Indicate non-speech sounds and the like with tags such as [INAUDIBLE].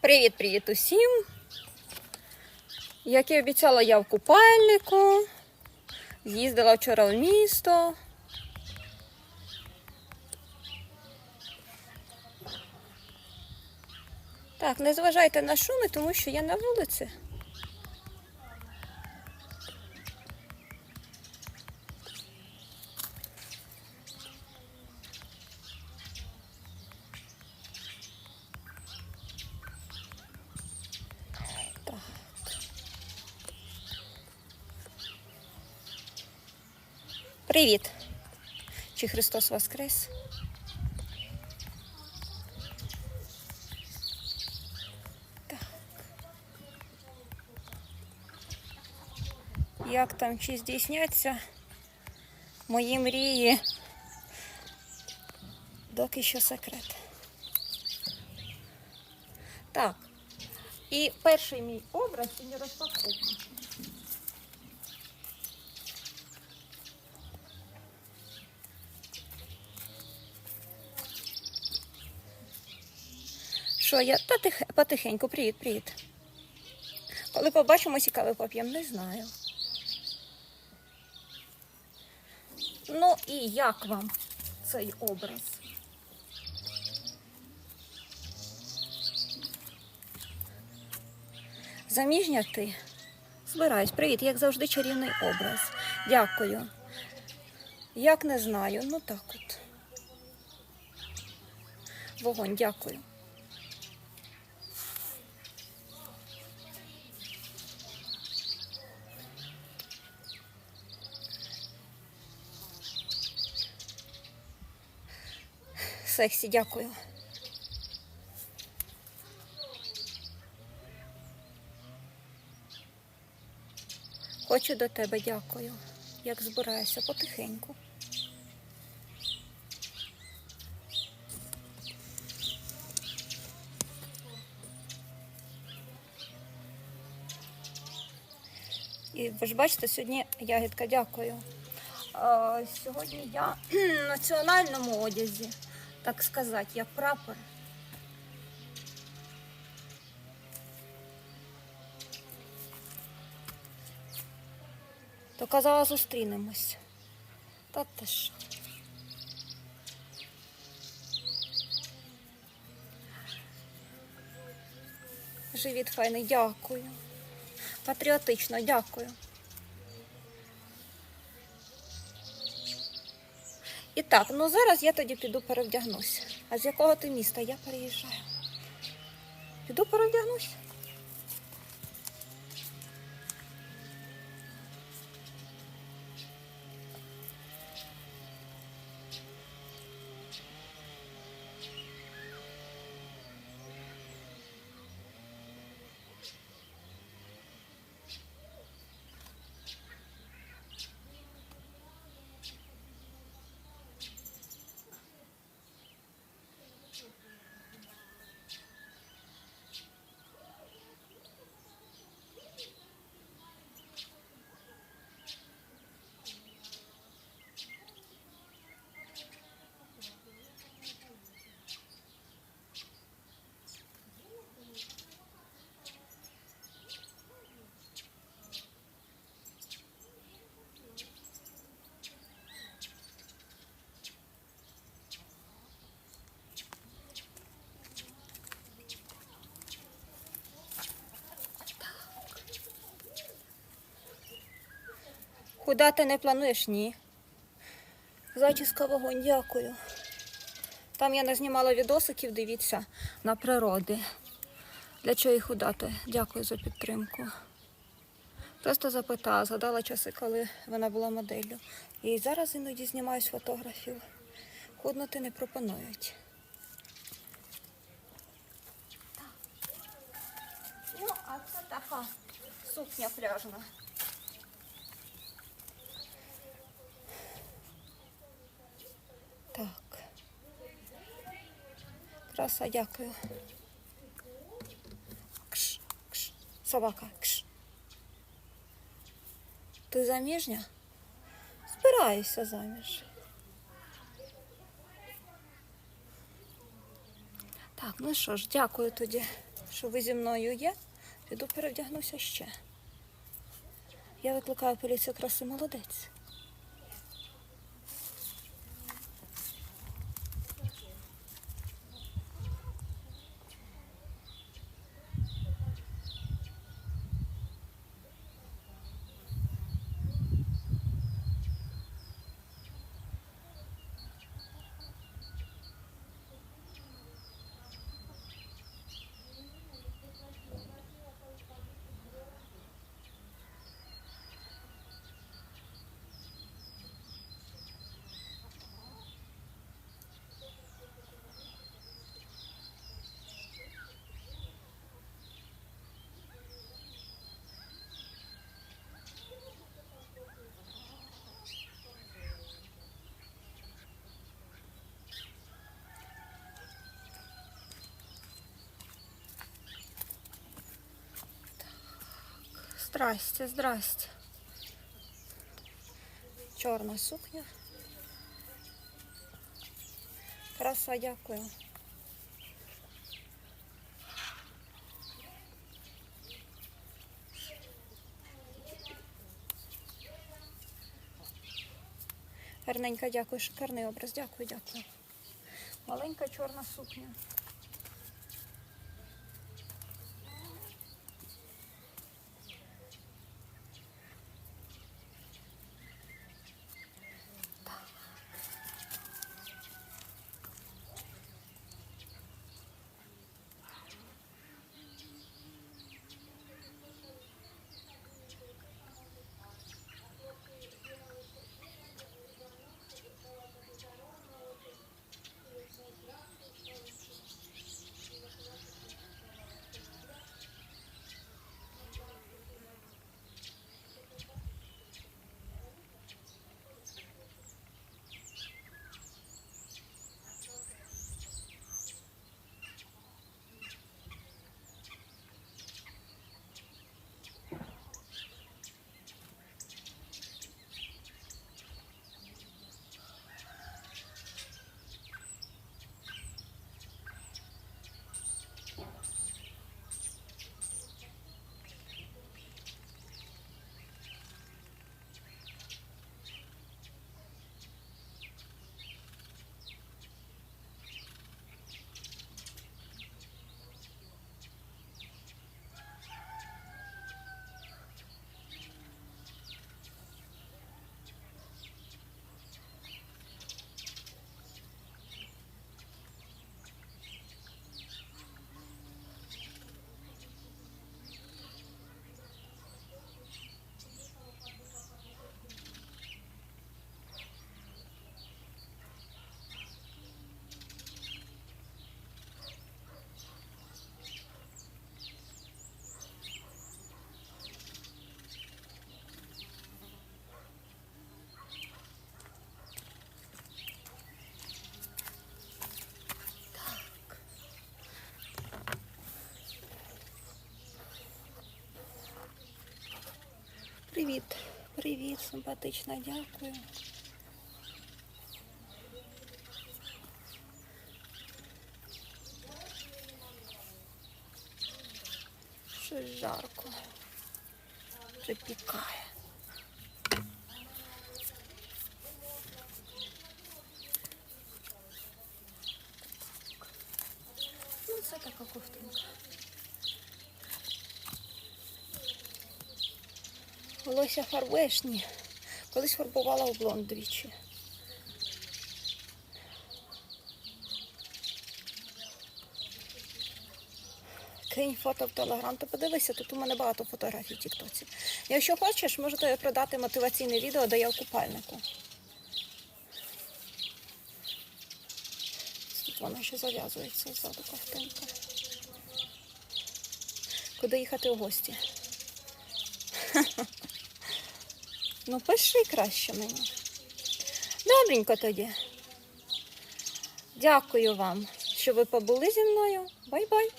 Привіт-привіт усім! Як і обіцяла, я в купальнику. Їздила вчора в місто. Так, не зважайте на шуми, тому що я на вулиці. Привіт! Чи Христос Воскрес? Як там чи здійсняться мої мрії? Доки що секрет. Так. І перший мій образ і не розпаковка. Що я та тих, потихеньку, привіт, привіт. Коли побачимося, кави поп'ємо, не знаю. Ну і як вам цей образ? Заміжня ти? Збираюсь, привіт, як завжди, чарівний образ. Дякую. Як не знаю, ну так от. Вогонь, дякую. Сексі, дякую. Хочу до тебе, дякую. Як збираюся потихеньку. І ви ж бачите, сьогодні ягідка, дякую. Сьогодні я [CLEARS THROAT] в національному одязі, так сказати, як прапор. То казала, зустрінемось. Та ти що? Живіт файний, дякую. Патріотично, дякую. І так, ну зараз я тоді піду перевдягнусь. А з якого ти міста я переїжджаю? Піду перевдягнусь. Куда ти не плануєш? Ні. Зачіска вогонь, дякую. Там я не знімала відосиків, дивіться, на природи. Для чого їх худати? Дякую за підтримку. Просто запитала, згадала часи, коли вона була моделлю. І зараз іноді знімаюсь фотографів. Худнути не пропонують. Ну, а це така сукня пляжна. Так. Краса, дякую. Кш, кш. Собака, кш. Ти заміжня? Збираюся заміж. Так, ну що ж, дякую тоді, що ви зі мною є, піду перевдягнуся ще. Я викликаю поліцію краси молодець. Здрасте, здрасте. Чорна сукня. Краса, дякую. Гарненька, дякую, шикарний образ. Дякую, дякую. Маленька чорна сукня. Привіт, привіт, симпатична, дякую. Щось жарко. Припікає. Ну, це така ковтинка. Волосся фарбуєш? Ні. Колись фарбувала у блонд двічі. Кинь фото в Телеграм, то подивися, тут у мене багато фотографій в Тіктоці. Якщо хочеш, можете продати мотиваційне відео, де я в купальнику. Тут вона ще зав'язується ззаду ковтинка. Куди їхати у гості? Ну, пиши краще мені. Добренько тоді. Дякую вам, що ви побули зі мною. Бай-бай.